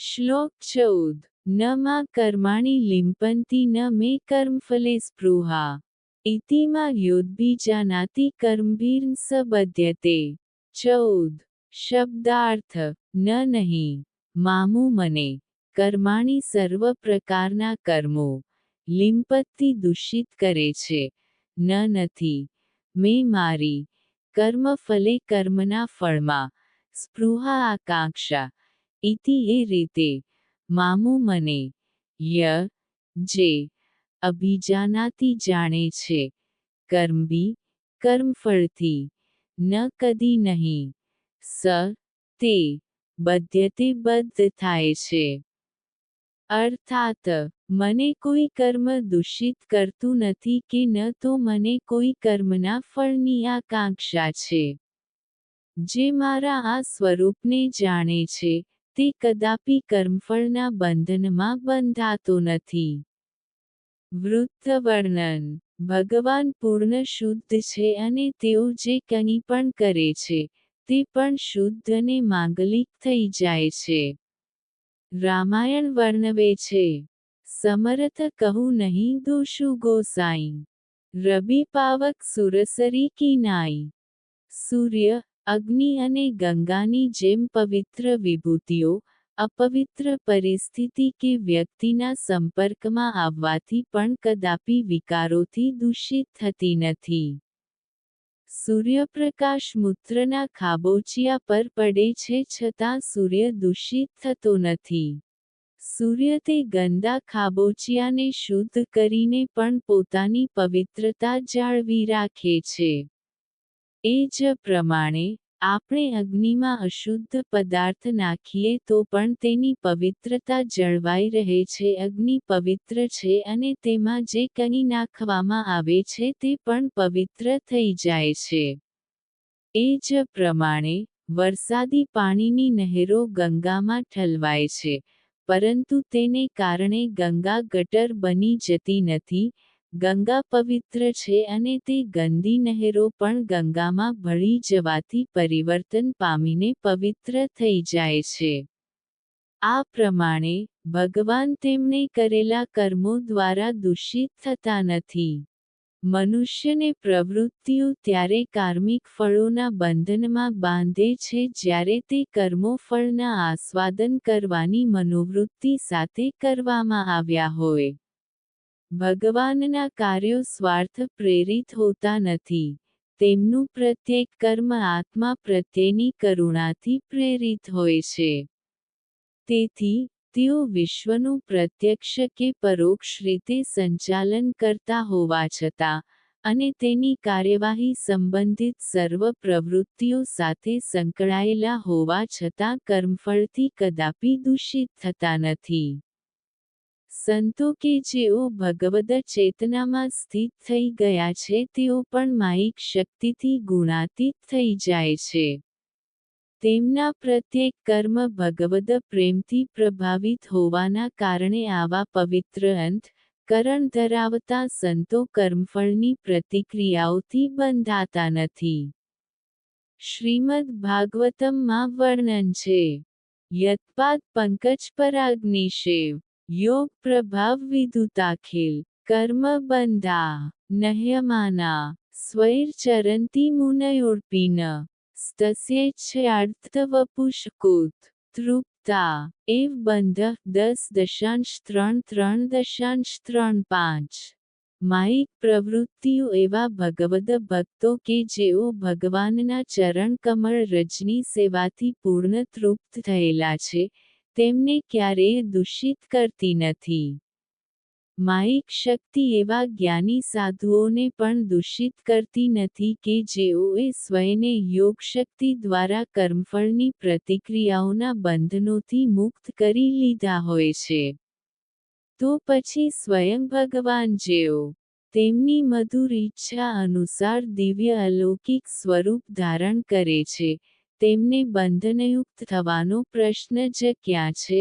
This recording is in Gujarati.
શ્લોક ચૌદ. ન મા કર્માણી લિંપંતી, ન મે કર્મફલે સ્પૃહા. ઇતિમાં યોદ્બીજાનાતિ કર્મભીર સબધ્યતે ચૌદ. શબ્દાર્થ. ન નહીં. મામુ મને. કર્માણી સર્વ પ્રકારના કર્મો. લિંપત્તિ દૂષિત કરે છે. ન નથી. મેં મારી. કર્મફલે કર્મના ફળમાં. સ્પૃહા આકાંક્ષા. ઇતિ એ રીતે મામું મને ય જે અભિજાનાતી જાણે છે કર્મભી કર્મફળથી ન કદી નહીં સ તે બધ્યતે બદ્ધ થાય છે અર્થાત મને કોઈ કર્મ દૂષિત કરતું નથી કે ન તો મને કોઈ કર્મના ફળની આકાંક્ષા છે જે મારા આ સ્વરૂપને જાણે છે તે કદાપી કર્મફળના બંધનમાં બંધાતો નથી. વૃત્તવર્ણન. ભગવાન પૂર્ણ શુદ્ધ છે અને તેઓ જે કંઈ પણ કરે છે, તે પણ શુદ્ધ અને માંગલિક થઈ જાય છે. રામાયણ વર્ણવે છે. સમરથ કહું નહીં દોષુ ગોસાઈ. રબી પાવક સુરસરી કિનાઈ સૂર્ય અગ્નિ અને ગંગાની જેમ પવિત્ર વિભૂતિઓ, અપવિત્ર પરિસ્થિતિ કે વ્યક્તિના સંપર્કમાં આવવાથી પણ કદાપી વિકારોથી દૂષિત થતી નથી. સૂર્યપ્રકાશ મૂત્રના ખાબોચિયા પર પડે છે છતાં સૂર્ય દૂષિત થતો નથી. સૂર્ય તે ગંદા ખાબોચિયાને શુદ્ધ કરીને પણ પોતાની પવિત્રતા જાળવી રાખે છે. એ જ પ્રમાણે આપણે અગ્નિમાં અશુદ્ધ પદાર્થ નાખીએ તો પણ તેની પવિત્રતા જળવાઈ રહે છે. અગ્નિ પવિત્ર છે અને તેમાં જે કંઈ નાખવામાં આવે છે તે પણ પવિત્ર થઈ જાય છે. એ જ પ્રમાણે વરસાદી પાણીની નહેરો ગંગામાં ઠલવાય છે, પરંતુ તેને કારણે ગંગા ગટર બની જતી નથી ગંગા પવિત્ર છે અને તે ગંદી નહેરો પણ ગંગામાં ભળી જવાથી પરિવર્તન પામીને પવિત્ર થઈ જાય છે. આ પ્રમાણે, ભગવાન તેમણે કરેલા કર્મો દ્વારા દૂષિત થતા નથી. મનુષ્યને પ્રવૃત્તિઓ ત્યારે કાર્મિક ફળોના બંધનમાં બાંધે છે જ્યારે તે કર્મો ફળના આસ્વાદન કરવાની મનોવૃત્તિ સાથે કરવામાં આવ્યા હોય. ભગવાનના કાર્યો સ્વાર્થ પ્રેરિત હોતા નથી. તેમનું પ્રત્યેક કર્મ આત્મા પ્રત્યેની કરુણાથી પ્રેરિત હોય છે. તેથી, તેઓ વિશ્વનું પ્રત્યક્ષ કે પરોક્ષ રીતે સંચાલન કરતા હોવા છતાં, અને તેની કાર્યવાહી સંબંધિત સર્વ પ્રવૃત્તિઓ સાથે સંકળાયેલા હોવા છતાં કર્મફળથી કદાપી દૂષિત થતા નથી. સંતો કે જેઓ ભગવદ ચેતનામાં સ્થિત થઈ ગયા છે, તેઓ પણ માયિક શક્તિથી ગુણાતીત થઈ જાય છે. તેમના પ્રત્યેક કર્મ ભગવદ પ્રેમથી પ્રભાવિત હોવાના કારણે આવા પવિત્ર અંત, કરણ ધરાવતા સંતો કર્મફળની પ્રતિક્રિયાઓથી બંધાતા નથી. શ્રીમદ ભાગવતમમાં વર્ણન છે. યત્પાદ પંકજ પરાગ્નિશેવ યોગ પ્રભાવ વિદુતાખિલ કર્મ બંધા, નહ્યમાના ચરંતી મુનયોર્પિન સ્તસ્યેચ્છયાર્થવપુષકૂત તૃપ્તા, એવ બંધ દસ દશાંશ ત્રણ ત્રણ દશાંશ ત્રણ પાંચ. માયિક પ્રવૃત્તિઓ એવા ભગવદ ભક્તો કે જેઓ ભગવાનના ચરણ કમળ રજની સેવાથી પૂર્ણ તૃપ્ત થયેલા છે તેમને ક્યારેય દૂષિત કરતી નથી. માયિક શક્તિ એવા જ્ઞાની સાધુઓને પણ દૂષિત કરતી નથી કે જેઓએ સ્વયને યોગશક્તિ દ્વારા કર્મફળની પ્રતિક્રિયાઓના બંધનોથી મુક્ત કરી લીધા હોય છે. તો પછી સ્વયં ભગવાન જેઓ તેમની મધુર ઈચ્છા અનુસાર દિવ્ય અલૌકિક સ્વરૂપ ધારણ કરે છે તેમને બંધનયુક્ત થવાનો પ્રશ્ન જ ક્યાં છે?